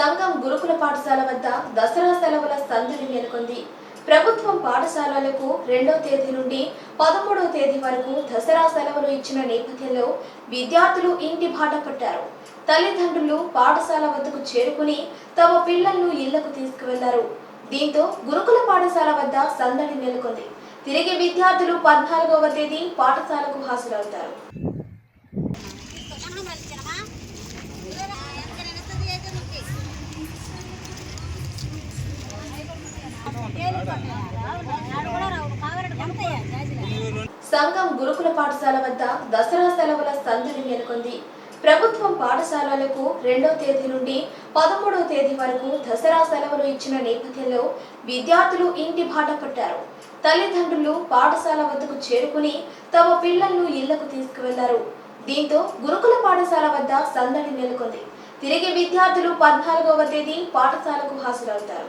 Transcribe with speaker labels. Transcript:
Speaker 1: సంఘం గురుకుల పాఠశాల వద్ద దసరా సెలవుల సందడి నెలకొంది. ప్రభుత్వం పాఠశాలలకు రెండో తేదీ నుండి పదమూడవ తేదీ వరకు దసరా సెలవులు ఇచ్చిన నేపథ్యంలో విద్యార్థులు ఇంటి బాట పట్టారు. తల్లిదండ్రులు పాఠశాల వద్దకు చేరుకుని తమ పిల్లలను ఇళ్ళకు తీసుకువెళ్ళారు. దీంతో గురుకుల పాఠశాల వద్ద సందడి నెలకొంది. తిరిగి విద్యార్థులు పద్నాలుగవ తేదీ పాఠశాలకు హాజరవుతారు. సంఘం గురుకుల పాఠశాల వద్ద దసరా సెలవుల సందడి నెలకొంది. ప్రభుత్వం పాఠశాలలకు రెండో తేదీ నుండి పదమూడవ తేదీ వరకు దసరా సెలవులు ఇచ్చిన నేపథ్యంలో విద్యార్థులు ఇంటి బాట పట్టారు. తల్లిదండ్రులు పాఠశాల వద్దకు చేరుకుని తమ పిల్లలను ఇళ్ళకు తీసుకువెళ్ళారు. దీంతో గురుకుల పాఠశాల వద్ద సందడి నెలకొంది. తిరిగి విద్యార్థులు పద్నాలుగవ తేదీ పాఠశాలకు హాజరవుతారు.